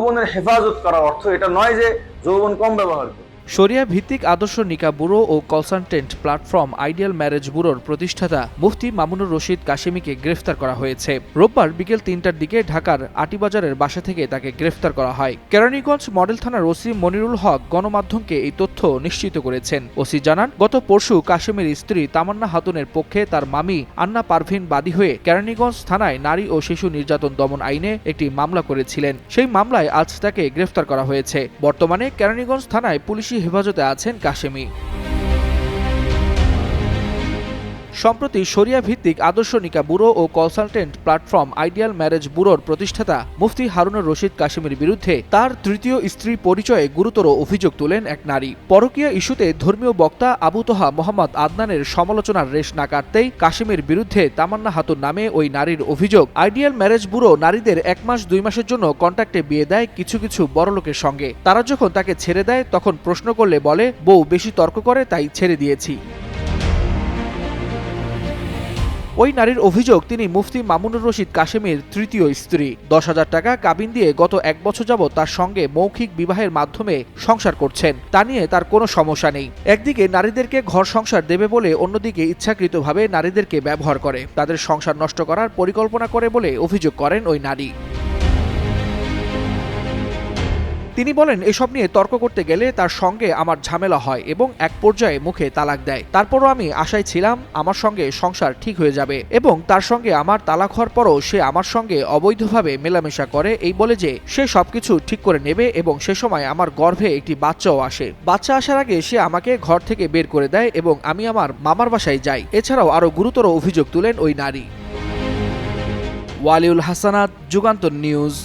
যৌবনের হেফাজত করা অর্থ এটা নয় যে যৌবন কম ব্যবহার করবে। শরিয়া ভিত্তিক আদর্শ নিকা ব্যুরো ও কনসালটেন্ট প্ল্যাটফর্ম আইডিয়াল ম্যারেজ ব্যুরোর প্রতিষ্ঠাতা মুফতি মামুনুর রশিদ কাশেমিকে গ্রেফতার করা হয়েছে। রোববার বিকেল তিনটার দিকে ঢাকার আটিবাজারের বাসা থেকে তাকে গ্রেফতার করা হয়। কেরানীগঞ্জ মডেল থানার ওসি মনিরুল হক গণমাধ্যমকে এই তথ্য নিশ্চিত করেছেন। ওসি জানান, গত পরশু কাশেমের স্ত্রী তামান্না হাতুনের পক্ষে তার মামি আন্না পারভিন বাদী হয়ে কেরানীগঞ্জ থানায় নারী ও শিশু নির্যাতন দমন আইনে একটি মামলা করেছিলেন। সেই মামলায় আজ তাকে গ্রেফতার করা হয়েছে। বর্তমানে কেরানীগঞ্জ থানায় পুলিশি হেফাজতে আছেন কাশেমি। সম্প্রতি শরিয়া ভিত্তিক আদর্শ নিকা ব্যুরো ও কনসালটেন্ট প্ল্যাটফর্ম আইডিয়াল ম্যারেজ ব্যুরোর প্রতিষ্ঠাতা মুফতি হারুনুর রশিদ কাশিমের বিরুদ্ধে তার তৃতীয় স্ত্রী পরিচয়ে গুরুতর অভিযোগ তুলেন এক নারী। পরকীয়া ইস্যুতে ধর্মীয় বক্তা আবু তোহা মোহাম্মদ আদনানের সমালোচনার রেশ না কাটতেই কাশিমের বিরুদ্ধে তামান্না হাতুন নামে ওই নারীর অভিযোগ। আইডিয়াল ম্যারেজ ব্যুরো নারীদের এক মাস, দুই মাসের জন্য কন্ট্যাক্টে বিয়ে দেয় কিছু কিছু বড়লোকের সঙ্গে। তারা যখন তাকে ছেড়ে দেয়, তখন প্রশ্ন করলে বলে, বউ বেশি তর্ক করে, তাই ছেড়ে দিয়েছি। ওই নারীর অভিযোগ, তিনি মুফতি মামুনুর রশিদ কাশেমের তৃতীয় স্ত্রী। দশ হাজার টাকা কাবিন দিয়ে গত এক বছর যাবৎ তার সঙ্গে মৌখিক বিবাহের মাধ্যমে সংসার করছেন। তা নিয়ে তার কোনো সমস্যা নেই। একদিকে নারীদেরকে ঘর সংসার দেবে বলে অন্যদিকে ইচ্ছাকৃতভাবে নারীদেরকে ব্যবহার করে। তাদের সংসার নষ্ট করার পরিকল্পনা করে বলে অভিযোগ করেন ওই নারী। তিনি বলেন, এসব নিয়ে তর্ক করতে গেলে তার সঙ্গে আমার ঝামেলা হয় এবং এক পর্যায়ে মুখে তালাক দেয়। তারপরও আমি আশায় ছিলাম, আমার সঙ্গে সংসার ঠিক হয়ে যাবে এবং তার সঙ্গে আমার তালাক হওয়ার পরও সে আমার সঙ্গে অবৈধভাবে মেলামেশা করে। এই বলে যে, সে সবকিছু ঠিক করে নেবে এবং সে সময় আমার গর্ভে একটি বাচ্চাও আসে। বাচ্চা আসার আগে সে আমাকে ঘর থেকে বের করে দেয় এবং আমি আমার মামার বাসায় যাই। এছাড়াও আরও গুরুতর অভিযোগ তুলেন ওই নারী। ওয়ালিউল হাসানাত, যুগান্তর নিউজ।